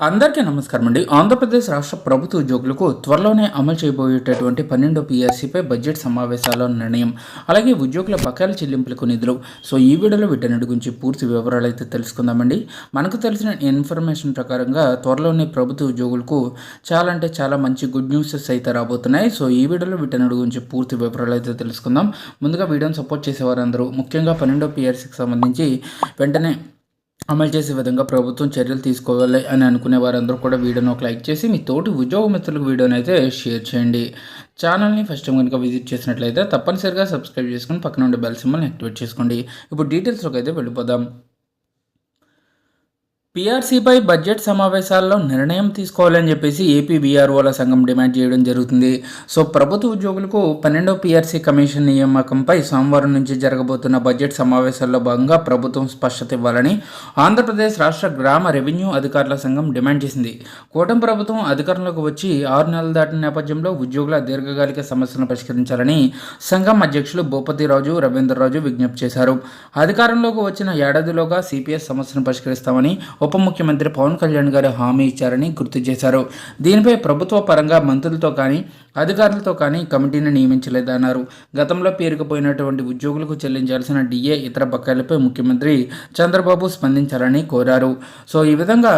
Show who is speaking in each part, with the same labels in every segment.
Speaker 1: అందరికీ నమస్కారం అండి ఆంధ్రప్రదేశ్ రాష్ట్ర ప్రభుత్వ ఉద్యోగులకు త్వరలోనే అమలు చేయబోయేటటువంటి పన్నెండో పీఆర్సీపై బడ్జెట్ సమావేశాల్లో నిర్ణయం. అలాగే ఉద్యోగుల బకాయిల చెల్లింపులకు నిధులు. సో ఈ వీడియోలో వీటన్నిటి గురించి పూర్తి వివరాలు అయితే తెలుసుకుందామండి. మనకు తెలిసిన ఇన్ఫర్మేషన్ ప్రకారంగా త్వరలోనే ప్రభుత్వ ఉద్యోగులకు చాలా అంటే చాలా మంచి గుడ్ న్యూసెస్ అయితే రాబోతున్నాయి. సో ఈ వీడియోలో వీటన్నిటి గురించి పూర్తి వివరాలు అయితే తెలుసుకుందాం. ముందుగా వీడియోని సపోర్ట్ చేసేవారందరూ. ముఖ్యంగా పన్నెండో పీఆర్సీకి సంబంధించి వెంటనే అమలు చేసే విధంగా ప్రభుత్వం చర్యలు తీసుకోవాలి అని అనుకునే వారందరూ కూడా వీడియోని ఒక లైక్ చేసి మీ తోటి ఉద్యోగ మిత్రులకు వీడియోని అయితే షేర్ చేయండి. ఛానల్ని ఫస్ట్ టైం కనుక విజిట్ చేసినట్లయితే తప్పనిసరిగా సబ్స్క్రైబ్ చేసుకుని పక్కన ఉండే బెల్ సింబల్ని యాక్టివేట్ చేసుకోండి. ఇప్పుడు డీటెయిల్స్లోకి అయితే వెళ్ళిపోదాం. పీఆర్సీపై బడ్జెట్ సమావేశాల్లో నిర్ణయం తీసుకోవాలని చెప్పేసి ఏపీ బీఆర్ఓల సంఘం డిమాండ్ చేయడం జరుగుతుంది. సో ప్రభుత్వ ఉద్యోగులకు పన్నెండో పీఆర్సీ కమిషన్ నియామకంపై సోమవారం నుంచి జరగబోతున్న బడ్జెట్ సమావేశాల్లో భాగంగా ప్రభుత్వం స్పష్టత ఇవ్వాలని ఆంధ్రప్రదేశ్ రాష్ట్ర గ్రామ రెవెన్యూ అధికారుల సంఘం డిమాండ్ చేసింది. కూటమి ప్రభుత్వం అధికారంలోకి వచ్చి ఆరు నెలలు దాటిన నేపథ్యంలో ఉద్యోగుల దీర్ఘకాలిక సమస్యలను పరిష్కరించాలని సంఘం అధ్యక్షులు భూపతిరాజు రవీంద్రరాజు విజ్ఞప్తి చేశారు. అధికారంలోకి వచ్చిన ఏడాదిలోగా సిపిఎస్ సమస్యను పరిష్కరిస్తామని ఉప ముఖ్యమంత్రి పవన్ కళ్యాణ్ గారు హామీ ఇచ్చారని గుర్తు చేశారు. దీనిపై ప్రభుత్వ పరంగా మంత్రులతో కానీ అధికారులతో కానీ కమిటీని నియమించలేదన్నారు. గతంలో పేరుకుపోయినటువంటి ఉద్యోగులకు చెల్లించాల్సిన డిఏ ఇతర బకాయిలపై ముఖ్యమంత్రి చంద్రబాబు స్పందించాలని కోరారు. సో ఈ విధంగా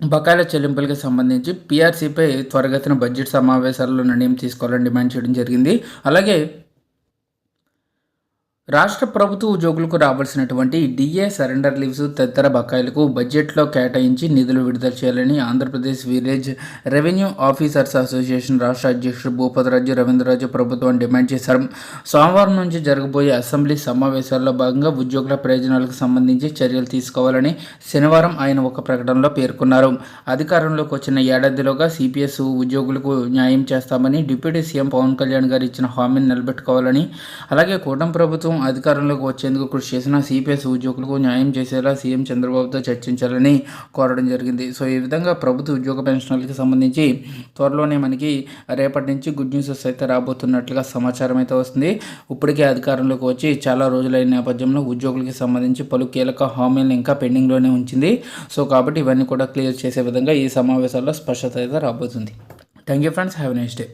Speaker 1: బకాయిల చెల్లింపులకు సంబంధించి పీఆర్సీపై త్వరగతిన బడ్జెట్ సమావేశాల్లో నిర్ణయం తీసుకోవాలని డిమాండ్ చేయడం జరిగింది. అలాగే రాష్ట్ర ప్రభుత్వ ఉద్యోగులకు రావాల్సినటువంటి డిఏ సరెండర్ లీవ్స్ తదితర బకాయిలకు బడ్జెట్లో కేటాయించి నిధులు విడుదల చేయాలని Andhra Pradesh village revenue officers association రాష్ట్ర అధ్యక్షుడు భూపతిరాజు రవీంద్రరాజు ప్రభుత్వం డిమాండ్ చేశారు. సోమవారం నుంచి జరగబోయే అసెంబ్లీ సమావేశాల్లో భాగంగా ఉద్యోగుల ప్రయోజనాలకు సంబంధించి చర్యలు తీసుకోవాలని శనివారం ఆయన ఒక ప్రకటనలో పేర్కొన్నారు. అధికారంలోకి వచ్చిన ఏడాదిలోగా సిపిఎస్ ఉద్యోగులకు న్యాయం చేస్తామని డిప్యూటీ సీఎం పవన్ కళ్యాణ్ గారు ఇచ్చిన హామీని నిలబెట్టుకోవాలని అలాగే కూటమి ప్రభుత్వం అధికారంలోకి వచ్చేందుకు కృషి చేసిన సిపిఎస్ ఉద్యోగులకు న్యాయం చేసేలా సీఎం చంద్రబాబుతో చర్చించాలని కోరడం జరిగింది. సో ఈ విధంగా ప్రభుత్వ ఉద్యోగ పెన్షన్లకి సంబంధించి త్వరలోనే మనకి రేపటి నుంచి గుడ్ న్యూసెస్ అయితే రాబోతున్నట్లుగా సమాచారం అయితే వస్తుంది. ఇప్పటికే అధికారంలోకి వచ్చి చాలా రోజులైన నేపథ్యంలో ఉద్యోగులకి సంబంధించి పలు కీలక హామీలను ఇంకా పెండింగ్లోనే ఉంచింది. సో కాబట్టి ఇవన్నీ కూడా క్లియర్ చేసే విధంగా ఈ సమావేశాల్లో స్పష్టత అయితే రాబోతుంది. Thank you friends. Have next day.